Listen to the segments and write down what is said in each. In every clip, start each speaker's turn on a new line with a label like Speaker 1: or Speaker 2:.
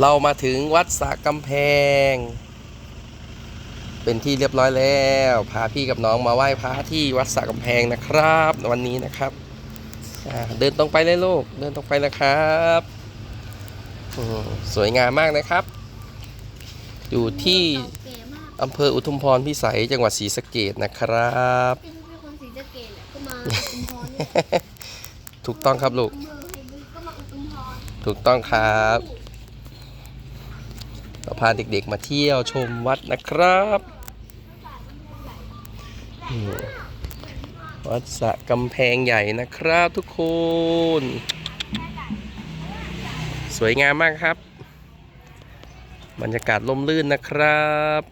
Speaker 1: เรามาถึงวัดสระกำแพง เป็นที่เรียบร้อยแล้ว พาพี่กับน้องมาไหว้พระที่วัดสระกำแพงนะครับ วันนี้นะครับอ่าเดินตรงไปเลยลูก เดินตรงไปนะครับอืมสวยงามมากนะครับ อยู่ที่
Speaker 2: เก๋มาก
Speaker 1: อำเภออุทุมพรพิสัยจังหวัดศรีสะเกดนะครับ
Speaker 2: เป็นเป็นคนศรีสะเกษแหละก็มาอุทุมพรเนี่ย
Speaker 1: ถูกต้องครับลูก
Speaker 2: อำเภอไฮบุรีก็มาอุทุมพร
Speaker 1: ถูกต้องครับ เราพาเด็กๆมาเที่ยวชมวัดนะครับวัดสะกำแพงใหญ่นะครับทุกคน สวยงามมากครับ บรรยากาศลมลื่นนะครับ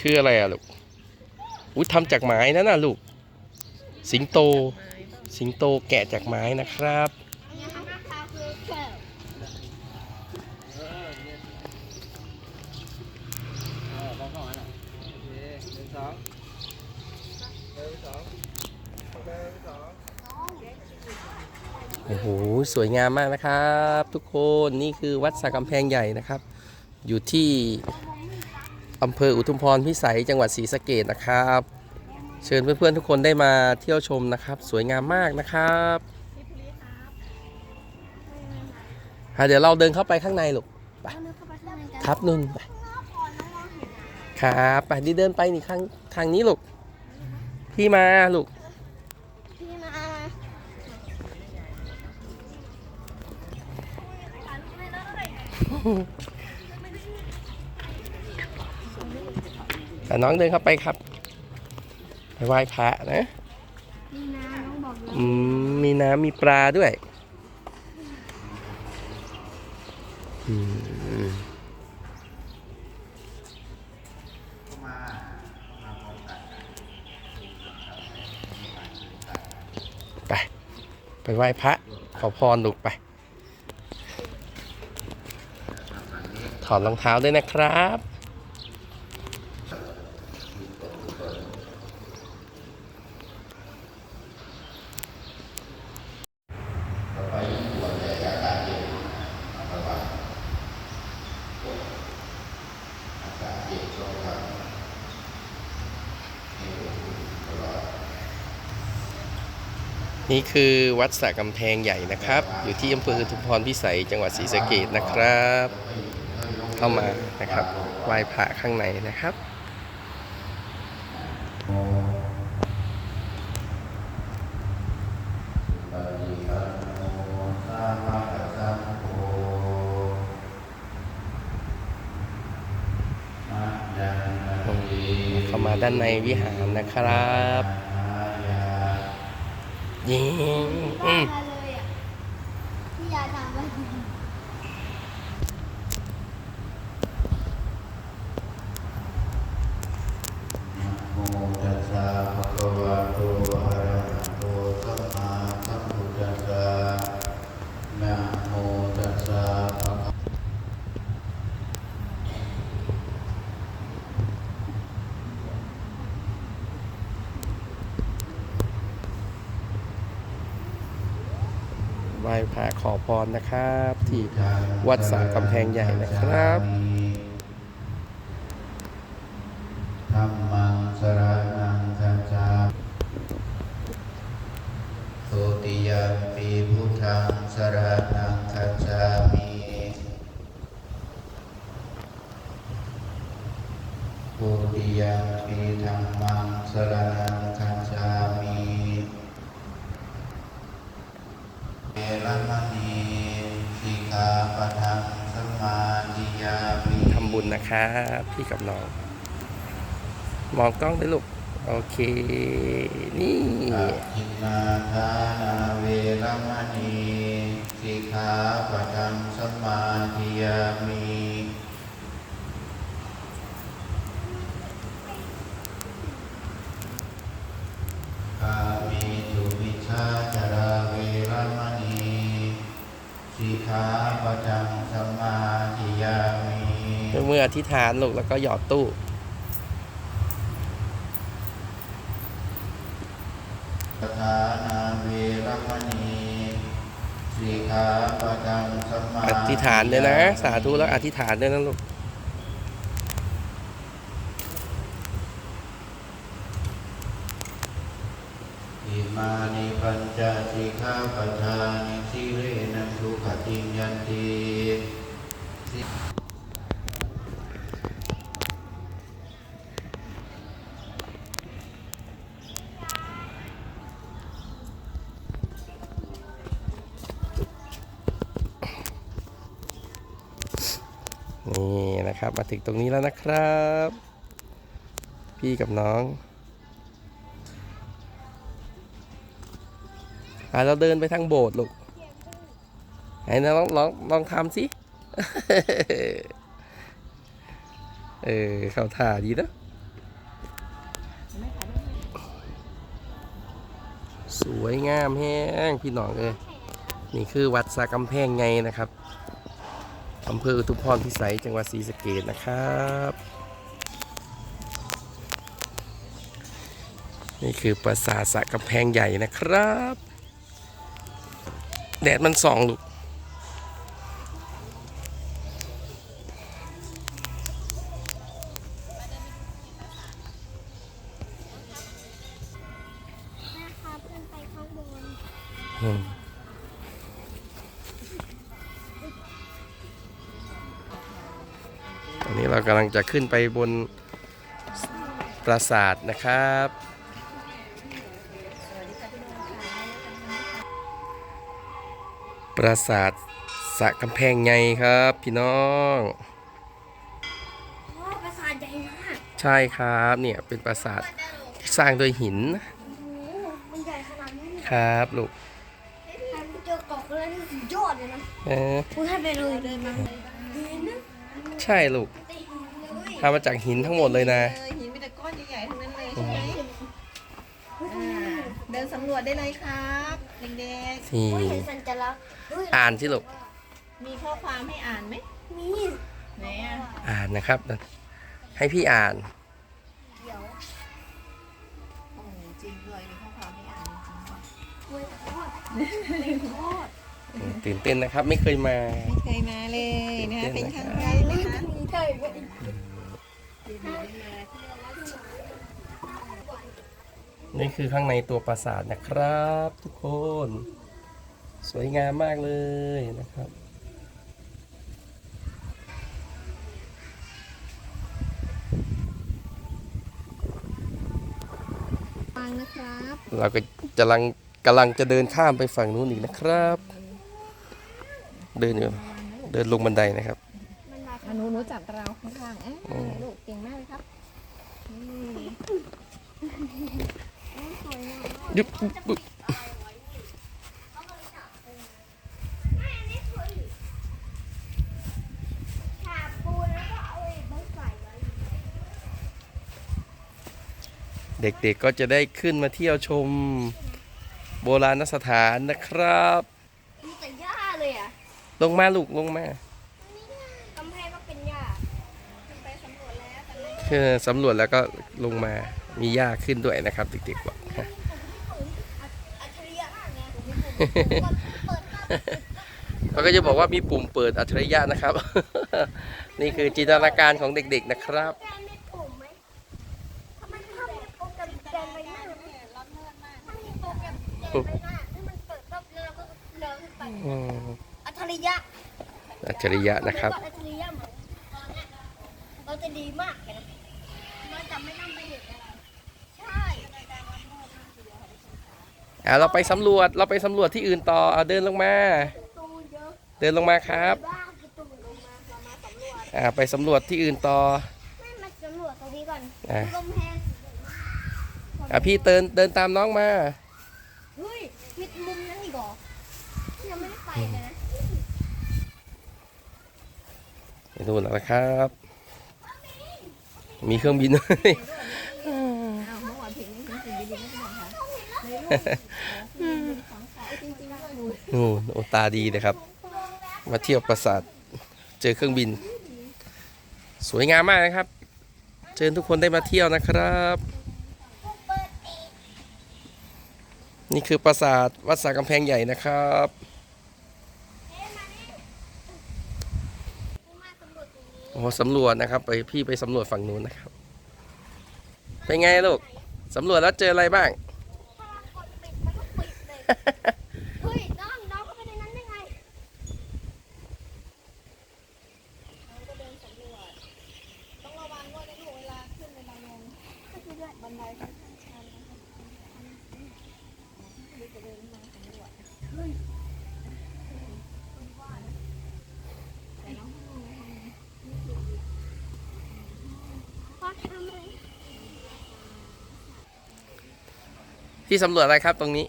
Speaker 1: คืออะไรอะลูก อุ้ยทำจากไม้นั่นน่ะลูก สิงโต สิงโตแกะจากไม้นะครับ โอ้โห สวยงามมากนะครับ ทุกคน นี่คือวัดสระกำแพงใหญ่นะครับ อยู่ที่ อำเภออุทุมพรพิสัยจังหวัดศรีสะเกดนะครับ เชิญเพื่อนๆทุกคนได้มาเที่ยวชมนะครับ สวยงามมากนะครับอะเดี๋ยวเราเดินเข้าไปข้างในลูกไป
Speaker 2: เอาเนื้อเข้าไปข้างในกัน
Speaker 1: ครับนุ่นไป
Speaker 2: ข้างนอกก่อนน้องๆเห็นนะ
Speaker 1: ครับไปดิเดินไปนี่ข้างทางนี้ลูกพี่มาลูก
Speaker 2: พี่มาถ่ายรูปให้แล้วห น่อย
Speaker 1: แต่น้องเดินเข้าไปครับ ไปไหว้พระนะ
Speaker 2: นี่นะน้องบอกเลย
Speaker 1: อืมมีน้ำมีปลาด้วยอืมไป ไปไหว้พระ ขอพรลูกไป ถอดรองเท้าด้วยนะครับ นี่คือวัดสระกำแพงใหญ่นะครับ อยู่ที่อำเภออุทุมพรพิสัยจังหวัดศรีสะเกดนะครับ เข้ามานะครับไหว้พระข้างในนะครับ มาด้านในวิหารนะครับยิงอืม
Speaker 2: ที่ยาทำไว้
Speaker 3: โมตัสสะโตอะระหะโตสัมมาสัมพุทธัสสะนะโมตัสสะภะคะ
Speaker 1: ไหว้พระขอพรนะครับ ที่วัดสระกำแพงใหญ่นะครับ
Speaker 3: ธัมมังสรณังคัจฉาโสติยัมปีพุทธังสรณังคัจฉามิปุติยัมปีธัมมังสรณังคัจฉามิเอรัมณีสิกขาปะทังสมาธิยามิ
Speaker 1: ทำบุญ นะครับพี่กับน้อง มองกล้องด้วยลูก โอเค นี่
Speaker 3: อินาทานาเวรมณีสิกขาปะทังสมาธิยามิกามิสุวิชาจาราเวรมณีสิกขาปะทังสมา
Speaker 1: เมืออธิษฐานลูกแล้วก็หยอดตู้
Speaker 3: ทานาเวรมณีสีขาปะดังสมา
Speaker 1: อธิษฐานเลยนะ สาธุแล้วอธิษฐานเลยนะลูก
Speaker 3: อิมานิปัญจสีขาปะทานิสิเรนันทุขติยันตี
Speaker 1: ถึงตรงนี้แล้วนะครับ พี่กับน้องอะเราเดินไปทางโบสถ์ลูกไหนนะลองลองลองทำสิ เออเข้าท่าดีนะสวยงามแห้งพี่น้องเอ้ยนี่คือวัดสากำแพงไงนะครับ อำเภออุทุมพรพิสัยจังหวัดศรีสะเกดนะครับ นี่คือปราสาทสะกำแพงใหญ่นะครับ แดดมันส่องลูก จะขึ้นไปบนปราสาทนะครับ ปราสาทสระกำแพงไงครับพี่น้อง
Speaker 2: โอ้ปราสาทใหญ่มาก
Speaker 1: ใช่ครับเนี่ยเป็นปราสาทที่สร้างโดยหิน
Speaker 2: โอ้โหมันใหญ่ขนาดนี้
Speaker 1: ครับลูก
Speaker 2: ถ้าเจอเกาะแล้วนี่สุดยอดเลยนะ
Speaker 1: เออ
Speaker 2: พูดให้ไปเลยเดินมาเห็นนะ
Speaker 1: ใช่ลูก
Speaker 2: ติดเลย
Speaker 1: ทำมาจากหินทั้งหมดเลยนะ
Speaker 4: เออหินมีแต่ก้อนใหญ่ๆทั้งนั้นเลยใช่ไหมอ่าเดินสำรวจได้เลยครับเด็ก
Speaker 1: นี่
Speaker 2: เฮ้ยเห็นสัญลักษณ์เฮ้ย
Speaker 1: อ่านสิลูก
Speaker 4: ๆ มีข้อความให้อ่านไหม
Speaker 2: มี
Speaker 4: ไหนอะ
Speaker 1: อ่านนะครับ ให้พี่อ่าน
Speaker 2: เดี๋ยว
Speaker 4: โอ้จริงด้วยมีข้อความให้อ่านจริงว่ะ
Speaker 2: เว้ยโคตรโคตร
Speaker 1: ตื่นเต้นนะครับ ไม่เคยมา
Speaker 4: ไม่เคยมาเลยนะคะเป็นครั้งแรก
Speaker 2: ไม่
Speaker 4: นะคะ
Speaker 2: มีเธออีกเลย
Speaker 1: นี่คือข้างในตัวปราสาทนะครับทุกคน สวยงามมากเลยนะครับ
Speaker 4: ฟังนะครับ
Speaker 1: เราก็กำลังกำลังจะเดินข้ามไปฝั่งนู้นอีกนะครับ เดินอยู่เดินลงบันไดนะครับ
Speaker 2: มันมา
Speaker 4: อนุ หนูจับเราข้างๆเอ๊ะลูกเก่งมากเลยครับนี่
Speaker 2: สวยงามมาก
Speaker 1: ยุบปุ๊บปุ๊บ
Speaker 2: ฉาบปูนแล้วก็เอาไอ้ใบใส่ไว้
Speaker 1: เด็กๆก็จะได้ขึ้นมาเที่ยวชมโบราณสถานนะครับ
Speaker 2: มีแต่หญ้าเลยอะ
Speaker 1: ลงมาลูกลงมา
Speaker 2: กำแพงก็เป็นหญ้า
Speaker 4: ไปสำรวจแล้วแต่ไม่
Speaker 1: คือสำรวจแล้วก็ลงมามีหญ้าขึ้นด้วยนะครับเด็กๆบอก
Speaker 2: อัจฉริยะมากไงเปิดมา
Speaker 1: เขาก็จะบอกว่ามีปุ่มเปิดอัจฉริยะนะครับ นี่คือจินตนาการของเด็กๆนะครับ
Speaker 2: แกนไม่ปุ่มไหมทำไมทำไม่โปรแกรมแกนไปหน้าถ้ามีโปรแกรมแกนไปหน้าที่มันเปิดปั๊บแล้วเราก็เดินขึ้นไป
Speaker 1: อืม
Speaker 2: อัจฉริยะ
Speaker 1: อัจฉริยะนะครับ
Speaker 2: อัจฉริยะเหมือนตอนเนี้ยเราจะดีมากเลยนะเราจะไม่ต้องไปเห็นอะไรใช่
Speaker 1: อ่าเราไปสำรวจเราไปสำรวจที่อื่นต่อเอาเดินลงมา
Speaker 2: ตูนเยอะ
Speaker 1: เดินลงมาครับ
Speaker 2: บ้านคือตูนลงมาเรามาสำรวจ
Speaker 1: อ่าไปสำรวจที่อื่นต่อ
Speaker 2: ไม่มาสำรวจตรงนี้ก่อน
Speaker 1: อะ
Speaker 2: กำแพง
Speaker 1: อ่าพี่เดินเดินตามน้องมา
Speaker 2: เฮ้ยมีมุมนั้นอีกเหรอยังไม่ได้ไปเลยนะ
Speaker 1: ไปดูแล้วนะครับ มีเครื่องบินด้วย
Speaker 4: นูนู่น
Speaker 1: โอตาดีนะครับ มาเที่ยวปราสาท เจอเครื่องบิน สวยงามมากนะครับ เชิญทุกคนได้มาเที่ยวนะครับ นี่คือปราสาทวัดสากำแพงใหญ่นะครับ
Speaker 2: อ๊ะมานี่มาสำรวจตรงนี้
Speaker 1: โอ้สำรวจนะครับ ไปพี่ไปสำรวจฝั่งนู้นนะครับ เป็นไงลูกสำรวจแล้วเจออะไรบ้าง
Speaker 2: ถ้ากดปิดมันก็ปิด เฮ้ยน้องน้องเข้าไปในนั้นได้ไง
Speaker 4: เราก็เดินสำรวจต้องระวังด้วยนะลูกเวลาขึ้นเวลาลง
Speaker 2: ก็คือด้วย
Speaker 4: บันไดค่อนข้างชันนะคะลูจะเดินมาสำรวจแต่น้องห้องนะคะ
Speaker 2: พ่อทำอะไร
Speaker 1: ที่สำรวจอะไรครับตรงนี้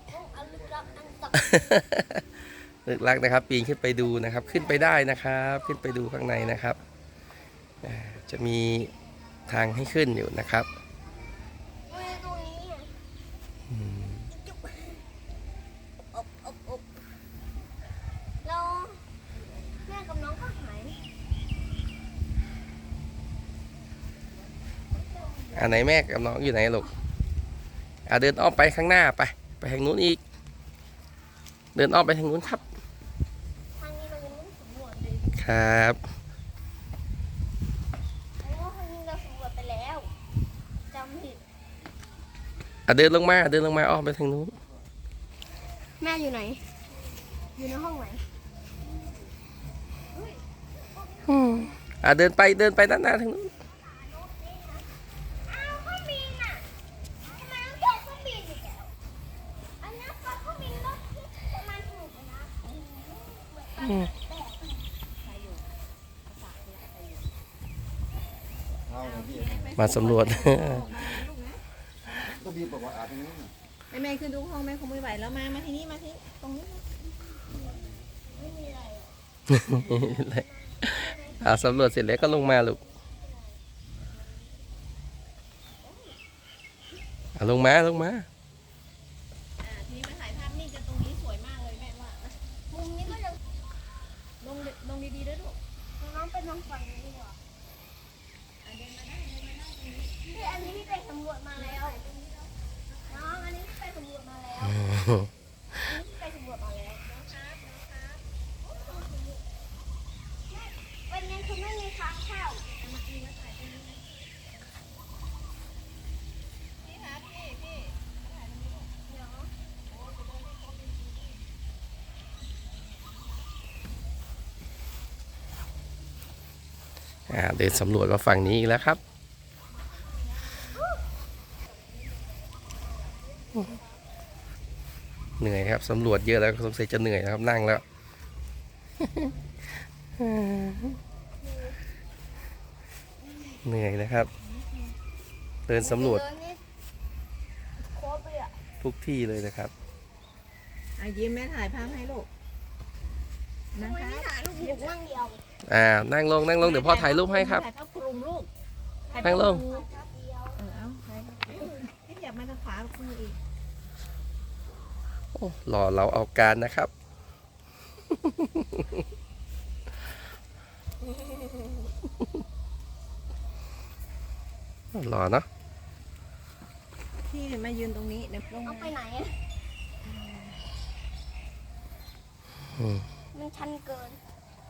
Speaker 2: ลึกลัก
Speaker 1: นะครับ ปีนขึ้นไปดูนะครับ ขึ้นไปได้นะครับ ขึ้นไปดูข้างในนะครับ จะมีทางให้ขึ้นอยู่นะครับ
Speaker 2: อัน
Speaker 1: ไหนแม่กับน้องอยู่ไหนลูกอ่าเดินอ้อมไปข้างหน้าไป ไปทางนู้นอีก เดินอ้อมไปทางนู้นครับ
Speaker 2: ทางนี้เรายังไม่ได้สำรวจเลย
Speaker 1: ครับ
Speaker 2: เพราะว่าทางนี้เราสำรวจไปแล้วจำผิด
Speaker 1: อะเดินลงมาเดินลงมาอ้อมไปทางนู้น
Speaker 2: แม่อยู่ไหน อยู่ในห้องไหน
Speaker 1: อะเดินไปเดินไปด้านหน้าทางนู้น
Speaker 2: อ้าวเครื่องบินอะทำไมต้องเจอเครื่องบินอีกแล้วอันนี้ปลาเครื่องบินก็ประมาณถูกเลยนะเห มา
Speaker 1: สำรวจ
Speaker 3: ก็พี่บอกว่าอาบนี้
Speaker 4: แม่แม่ขึ้นดูห้องแม่คงไม่ไหวแล้วมา มาที่นี่มาที่ตรงนี้
Speaker 2: ไม่มีอะไรอา
Speaker 1: สำรวจเสร็จแล้วก็ลงมาลูกลงมาลงมา
Speaker 4: ทีนี้มาถ่ายภาพนิ่งกันตรงนี้สวยมากเลยแม่ว่า
Speaker 2: มุมนี้ก็ยัง
Speaker 4: ลงลงดีๆด้วยลูก
Speaker 2: ต้องฝั่งนี้ดีกว่า
Speaker 4: อะเดินมาได้เดินมาได้ตรงนี้
Speaker 2: พี่อันนี้พี่ไปสำรวจมาแล้ว น้องอันนี้พี่ไปสำรวจมาแล้วอันนี้พี่ไปสำรวจมาแล้ว
Speaker 4: น้องครับน้องครับ
Speaker 2: วันนี้คือไม่มีค้างข้าว
Speaker 4: เอามาอีมาถ่ายตรงนี้นะพี่ครับพี่พี่
Speaker 2: เดี๋ยว
Speaker 1: อ่าเดินสำรวจมาฝั่งนี้อีกแล้วครับ เหนื่อยครับสำรวจเยอะแล้วสงสัยจะเหนื่อยนะครับนั่งแล้วเหนื่อยนะครับ เดินสำรวจ
Speaker 2: เดี๋ยนี่ครบเลยอะ
Speaker 1: ทุกที่เลยนะครับ
Speaker 4: อะยิ้มแม่ถ่ายภาพให้ลูก นะ
Speaker 2: วัน
Speaker 4: คะ
Speaker 2: นี้ถ่ายรูปหมูว่างเดียว
Speaker 1: อ่านั่งลงนั่งลงเดี๋ยวพ่อถ่ายรูปให้ครับ
Speaker 4: ถ่ายภาพคลุมลูก
Speaker 1: นั่งลง
Speaker 2: ครับเดียว
Speaker 4: เออเอาถ่ายภาพคลุมให้อยากมาทางขวามืออีก
Speaker 1: โอ้หล่อเราเอาการนะครับหล่อเนาะ
Speaker 4: พี่มายืนตรงนี้เดี๋ยวลง
Speaker 2: เอา
Speaker 4: มา
Speaker 2: ไปไหนอะ
Speaker 1: อื ม
Speaker 2: มันชันเกิน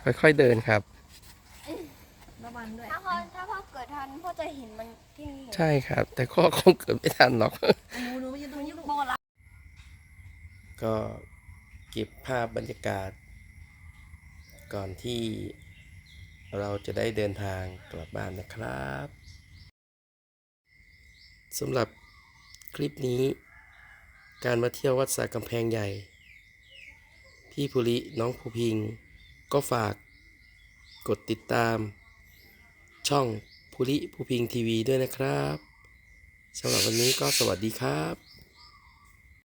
Speaker 1: ค่อยๆเดินครับ
Speaker 4: ระวังด้วย
Speaker 2: ถ้าพ่อถ้าพ่อเกิดทันพ่อจะเห็นมันที่นี่
Speaker 1: ใช่ครับ แต่ก็คงเกิดไม่ทันหรอก
Speaker 4: อะหนูหนูมายืนตรงนี้ลูก
Speaker 2: โบราณ
Speaker 1: ก็เก็บภาพบรรยากาศ ก่อนที่เราจะได้เดินทางกลับบ้านนะครับสำหรับคลิปนี้ การมาเที่ยววัดสากำแพงใหญ่ พี่ภูริน้องภูพิง ก็ฝาก กดติดตาม ช่องภูริภูพิงทีวีด้วยนะครับสำหรับวันนี้ก็สวัสดีครับ